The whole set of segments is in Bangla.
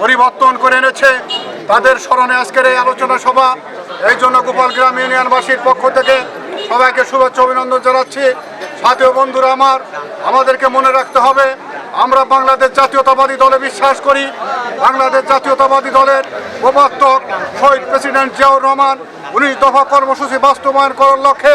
পরিবর্তন করে এনেছে। তাদের স্মরণে আজকের এই আলোচনা সভা, এই জন্য গোপালগ্রাম ইউনিয়নবাসীর পক্ষ থেকে সবাইকে শুভেচ্ছা অভিনন্দন জানাচ্ছি। সাথীয় বন্ধুরা আমার, আমাদেরকে মনে রাখতে হবে, আমরা বাংলাদেশ জাতীয়তাবাদী দলে বিশ্বাস করি। বাংলাদেশ জাতীয়তাবাদী দলের প্রবর্তক শহীদ প্রেসিডেন্ট জিয়াউর রহমান উনিশ দফা কর্মসূচি বাস্তবায়ন করার লক্ষ্যে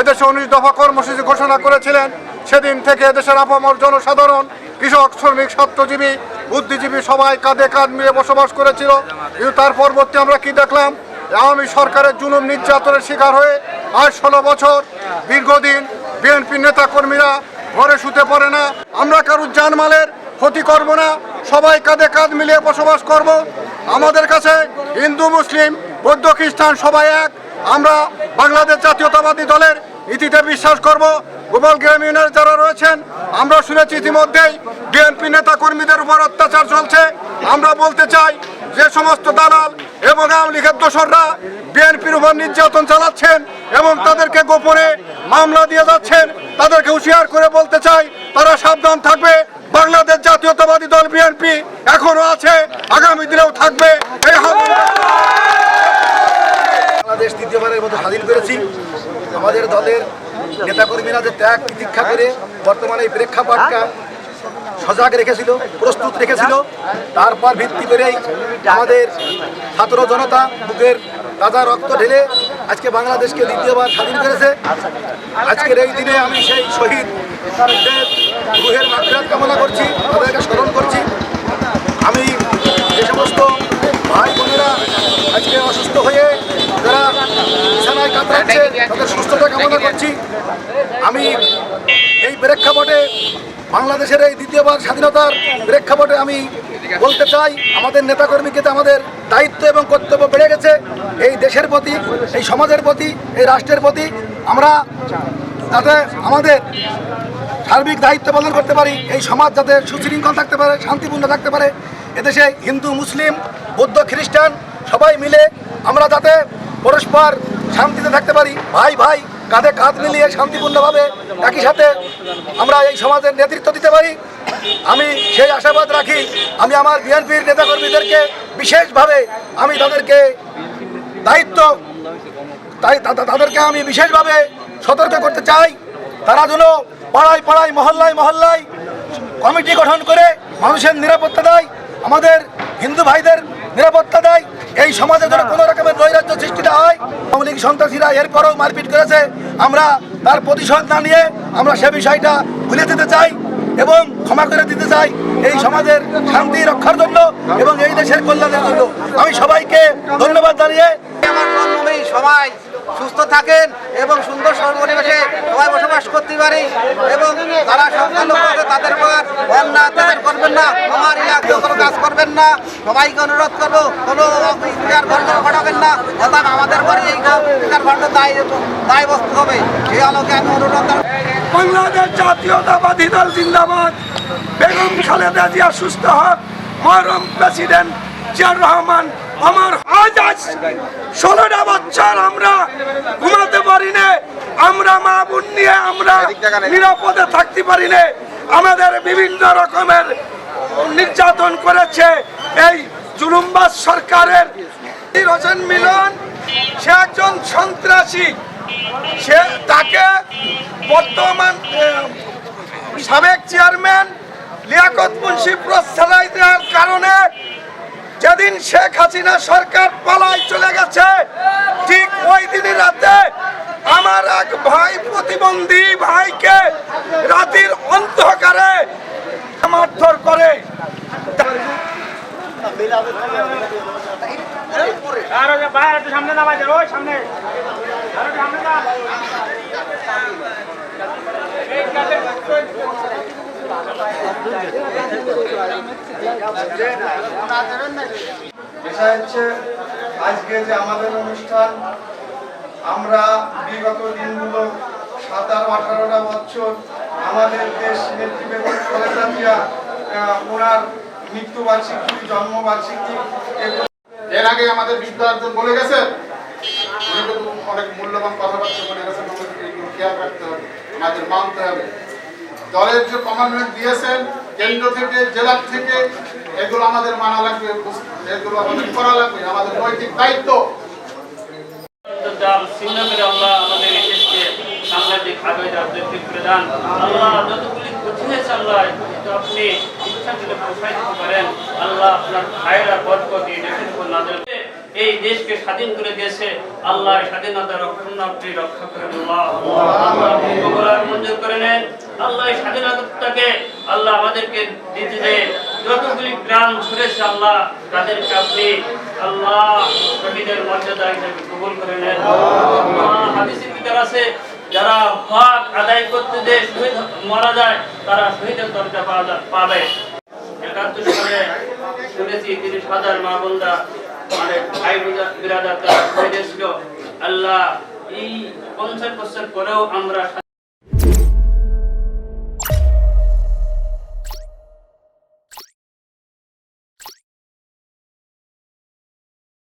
এদেশে উনিশ দফা কর্মসূচি ঘোষণা করেছিলেন। সেদিন থেকে এদেশের আপামর জনসাধারণ, কৃষক, শ্রমিক, ছাত্রজীবী বুদ্ধিজীবী সবাই কাঁধে কাঁধ মিলে বসবাস করেছিল। কিন্তু তার পরবর্তী আমরা কি দেখলাম? আওয়ামী সরকারের জুলুম নির্যাতনের শিকার হয়ে আজ ষোলো বছর দীর্ঘদিন বিএনপি নেতা কর্মীরা ঘরে শুতে পারে না। আমরা কারুর জানমালের ক্ষতি করব না। সবাই কাঁধে কাঁধ মিলিয়ে বসবাস করব। আমাদের কাছে হিন্দু, মুসলিম, বৌদ্ধ, খ্রিস্টান সবাই এক। আমরা বাংলাদেশ জাতীয়তাবাদী দলের ইতিতে বিশ্বাস করব। গোপাল গ্রাম ইউনিয়নের যারা রয়েছেন, আমরা শুনেছি ইতিমধ্যেই বিএনপি নেতা কর্মীদের উপর অত্যাচার চলছে। আমরা বলতে চাই, যে সমস্ত দালাল এবং আওয়ামী লীগের দোসররা বিএনপির উপর নির্যাতন চালাচ্ছেন এবং তাদেরকে গোপনে মামলা দিয়ে যাচ্ছেন, তাদেরকে হুঁশিয়ার করে বলতে চাই, তারা সাবধান থাকবে। বাংলাদেশ জাতীয়তাবাদী দল বিএনপি এখনও আছে, আগামী দিনেও থাকবে। এই তৃতীয়বারের মতো স্বাধীন করেছি। আমাদের দলের নেতাকর্মীরা যে ত্যাগ প্রতীক্ষা করে বর্তমানে এই প্রেক্ষাপটটা সজাগ রেখেছিল, প্রস্তুত রেখেছিল। তারপর ভিত্তি করেই আমাদের ছাত্র জনতা বুকের তাজা রক্ত ঢেলে আজকে বাংলাদেশকে দ্বিতীয়বার স্বাধীন করেছে। আজকের এই দিনে আমি সেই শহীদ রুহের মাত্রা কামনা করছি। তাদেরকে স্মরণ করছি আমি যে সমস্ত ভাই বোনেরা আজকে অসুস্থ হয়ে যারা কাতরাচ্ছে তাদের সুস্থতা কামনা করছি। আমি এই প্রেক্ষাপটে বাংলাদেশের এই দ্বিতীয়বার স্বাধীনতার প্রেক্ষাপটে আমি বলতে চাই আমাদের নেতাকর্মীকে আমাদের দায়িত্ব এবং কর্তব্য বেড়ে গেছে। এই দেশের প্রতি এই সমাজের প্রতি এই রাষ্ট্রের প্রতি আমরা যাতে আমাদের সার্বিক দায়িত্ব পালন করতে পারি এই সমাজ যাতে সুশৃঙ্খল থাকতে পারে শান্তিপূর্ণ থাকতে পারে। এদেশে হিন্দু মুসলিম বৌদ্ধ খ্রিস্টান সবাই মিলে আমরা যাতে পরস্পর শান্তিতে থাকতে পারি। ভাই ভাই, কাঁধে কাঁধ মিলিয়ে শান্তিপূর্ণভাবে একই সাথে আমরা এই সমাজের নেতৃত্ব দিতে পারি। আমি সেই আশাবাদ রাখি, আমি আমার বিএনপির নেতাকর্মীদেরকে বিশেষভাবে আমি তাদেরকে দায়িত্ব, তাই তাদেরকে আমি বিশেষভাবে সতর্ক করতে চাই। তারা যেন পাড়ায় পাড়ায়, মহল্লায় মহল্লায় কমিটি গঠন করে মানুষের নিরাপত্তা দেয়, আমাদের হিন্দু ভাইদের নিরাপত্তা দেয় এই সমাজে যেন কোনো রকমের নৈরাজ্য সৃষ্টি না হয় আওয়ামী লীগ সন্ত্রাসীরা এরপরেও মারপিট করেছে। আমরা তার প্রতিশোধ না নিয়ে আমরা সে বিষয়টা ভুলে দিতে চাই এবং ক্ষমা করে দিতে চাই এই সমাজের শান্তি রক্ষার জন্য এবং এই দেশের কল্যাণের জন্য। আমি সবাইকে ধন্যবাদ জানিয়ে সবাই সুস্থ থাকেন এবং সুন্দর পরিবেশে সবাই বসবাস করতে পারি এবং তারা সংখ্যালঘু তাদের পর অন্যায় করবেন না আমার এলাকায় কোনো কাজ করবেন না সবাইকে অনুরোধ করব কোনো বিচার খণ্ড ঘটাবেন না অর্থাৎ আমাদের পরে এই বিচার খণ্ড দায় দায় বসতে হবে। সেই আলোকে আমি অনুরোধ বাংলাদেশ জাতীয়তাবাদী দল জিন্দাবাদ। বেগম খালেদা জিয়া সুস্থ হোক মরম প্রেসিডেন্ট জিয়ার রহমান আমার আজ আজ ষোলোটা বছর আমরা ঘুমাতে পারি না আমরা মা বোন নিয়ে আমরা নিরাপদে থাকতে পারি না আমাদের বিভিন্ন রকমের নির্যাতন করেছে এই জুলুমবাজ সরকারের। হোসেন মিলন, সে একজন সন্ত্রাসী। সে তাকে বর্তমান সাবেক চেয়ারম্যান লিয়াকত মুন্সি প্রশ্রয় দেওয়ার কারণে যেদিন শেখ হাসিনা সরকার পালায় চলে গেছে, ঠিক ওই দিনই রাতে আমার এক ভাই প্রতিবন্ধী ভাইকে বিষয় হচ্ছে, আজকে যে আমাদের অনুষ্ঠান, আমরা বিগত দিনগুলো সাতারো, আঠারোটা বছর আমাদের দেশ নেত্রী বেগম ওনার মৃত্যুবার্ষিকী, জন্মবার্ষিকী এর আগে আমাদের বৃদ্ধ একজন বলে গেছেন অনেক মূল্যবান কথাবার্তা বলে গেছেন খেয়াল রাখতে হবে, আমাদের মানতে হবে। দলের যে কমান্ডমেন্ট দিয়েছেন, কেন্দ্র থেকে, জেলা থেকে, এগুলো আমাদের মানা লাগবে এগুলো আমাদের করা লাগবে, আমাদের নৈতিক দায়িত্ব। আল্লাহ আমাদের দেশকে সামনের আগে যতগুলি হয়েছে আল্লাহ আপনি করে এই দেশকে স্বাধীন করে দিয়েছে আল্লাহ স্বাধীনতা রক্ষণ রক্ষা আর মঞ্জুর করে নেন আল্লাহ স্বাধীনতাকে আল্লাহ আমাদেরকে দিতে যে যতগুলি প্রাণ ছুড়েছে আল্লাহ তাদেরকে আপনি আল্লাহ শহীদের মর্যাদা হিসেবে কবুল করে নেন। আছে যারা হক আদায় করতে যে শহীদ মারা যায়, তারা শহীদের দরজা পাবে। একাত্তর সালে শুনেছি তিরিশ হাজার মা বোনরা মানে ভাই বিরাজার তারা শহীদ ছিল আল্লাহ এই পঞ্চাশ বছর পরেও আমরা